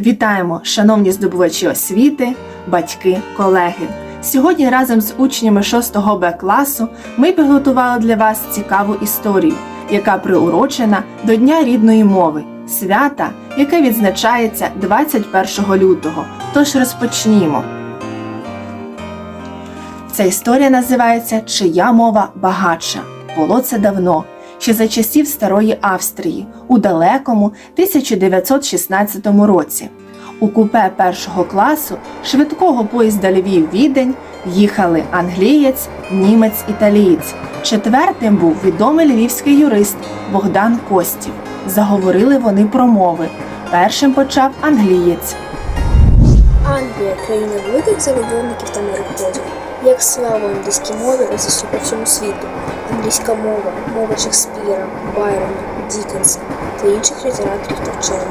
Вітаємо, шановні здобувачі освіти, батьки, колеги. Сьогодні разом з учнями 6 Б класу ми підготували для вас цікаву історію, яка приурочена до Дня рідної мови, свята, яке відзначається 21 лютого. Тож розпочнімо. Ця історія називається Чия мова багатша. Було це давно, ще за часів Старої Австрії, у далекому 1916 році. У купе першого класу швидкого поїзда Львів-Відень їхали англієць, німець, італієць. Четвертим був відомий львівський юрист Богдан Костів. Заговорили вони про мови. Першим почав англієць. Англія країна великих завойовників та мореходів. Як слава англійській мові по всьому світу. Англійська мова, мова Шекспіра, Байрона, Дікенса та інших літераторів та вчених.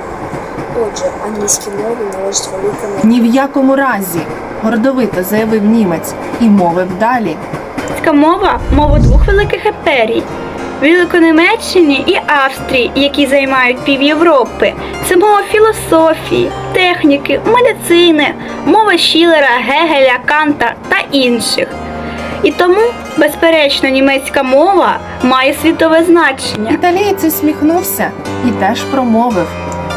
Отже, англійській мові належить велика. Ні в якому разі, гордовито заявив німець і мовив далі. Англійська мова мова двох великих імперій Великонімеччини і Австрії, які займають пів Європи. Це мова філософії, техніки, медицини, мова Шілера, Гегеля, Канта та інших. І тому, безперечно, німецька мова має світове значення. Італієць усміхнувся і теж промовив.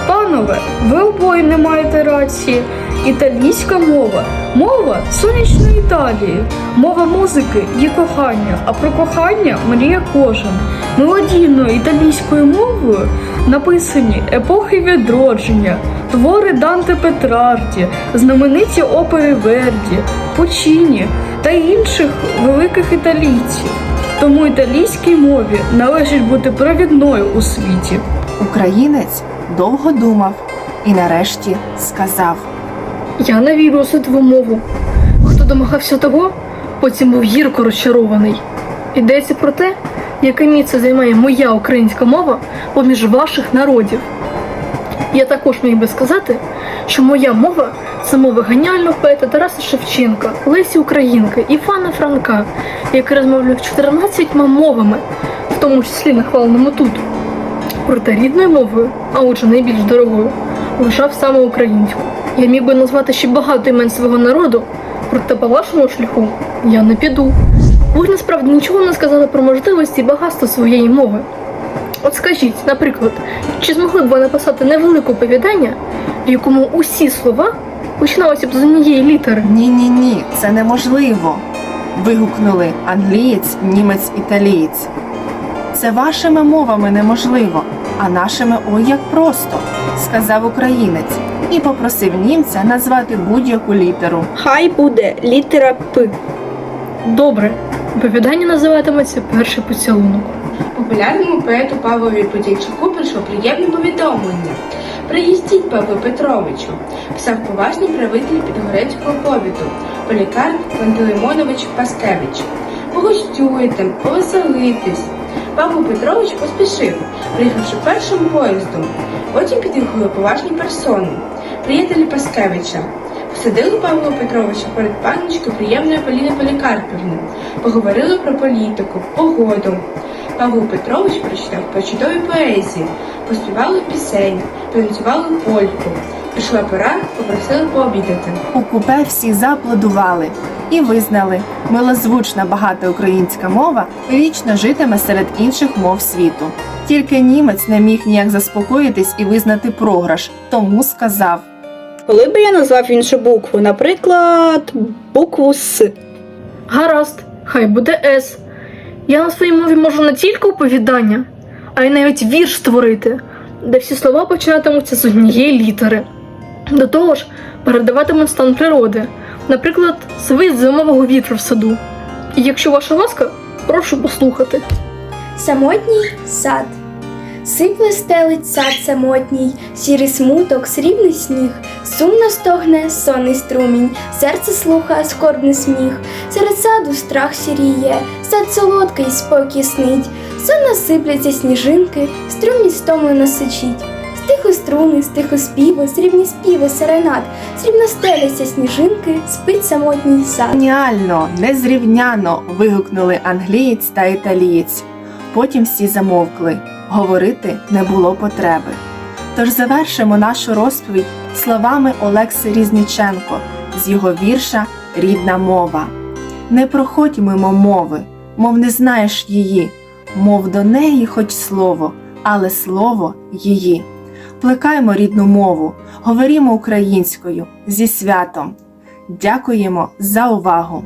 Панове, ви обоє не маєте рації. Італійська мова мова сонячної Італії, мова музики є кохання, а про кохання мріє кожен. Мелодійною італійською мовою написані епохи відродження, твори Данте Петрарді, знамениті опери Верді, Пучіні та інших великих італійців. Тому італійській мові належить бути провідною у світі. Українець довго думав і нарешті сказав. Я не вірю у світову мову. Хто домагався того, потім був гірко розчарований. Йдеться про те, яке місце займає моя українська мова поміж ваших народів. Я також міг би сказати, що моя мова мова геніального поета Тараса Шевченка, Лесі Українки, Івана Франка, який розмовляв 14 мовами, в тому числі нахваленому тут. Проте рідною мовою, а отже найбільш дорогою, вважав саме українську. Я міг би назвати ще багато імен свого народу, проте по вашому шляху я не піду. Ви ж насправді нічого не сказали про можливості і багатство своєї мови. От скажіть, наприклад, чи змогли б ви написати невелике оповідання, в якому усі слова починалися б з однієї літери? Ні, ні, ні, це неможливо. вигукнули англієць, німець, італієць. Це вашими мовами неможливо, а нашими ой як просто, сказав українець і попросив німця назвати будь-яку літеру. Хай буде літера П. Добре, оповідання називатиметься Перший поцілунок. Популярному поету Павлові Подільчуку прийшло приємне повідомлення. Приїздіть, Павло Петровичу, писав поважний правитель Підгорецького повіту, полікар Пантелеймонович Паскевич. Погостюйте, повеселитесь. Павло Петрович поспішив, приїхавши першим поїздом. Потім підігли поважні персони, приятелі Паскевича. Посадили Павла Петровича перед панночкою приємної Поліни Полікарпівни. Поговорили про політику, погоду. Павло Петрович прочитав почудові поезії, поспівали пісень, танцювали польку. Прийшла пора, попросили пообідати. У купе всі зааплодували і визнали, милозвучна багата українська мова вічно житиме серед інших мов світу. Тільки німець не міг ніяк заспокоїтись і визнати програш, тому сказав. Коли би я назвав іншу букву, наприклад, букву С. Гаразд, хай буде С. Я на своїй мові можу не тільки оповідання, а й навіть вірш створити, де всі слова починатимуться з однієї літери. До того ж, передаватимуть стан природи, наприклад, свист зимового вітру в саду. І якщо ваша ласка, прошу послухати. Самотній сад. Сипле стелить сад самотній, сірий смуток, срібний сніг, сумно стогне сонний струмінь, серце слухає скорбний сміх, серед саду страх сіріє, сад солодкий спокій снить, сонно сипляться сніжинки, струмінь стомлено сичить. Стихли струни, стихли співи, срібні співи, серенад, срібно стеляться сніжинки, спить самотній сад. Геніально, незрівняно. вигукнули англієць та італієць. Потім всі замовкли. Говорити не було потреби. Тож завершимо нашу розповідь словами Олекси Різніченко з його вірша Рідна мова. Не проходь мимо мови, мов не знаєш її, мов до неї хоч слово, але слово її. Плекаймо рідну мову, говорімо українською зі святом. Дякуємо за увагу!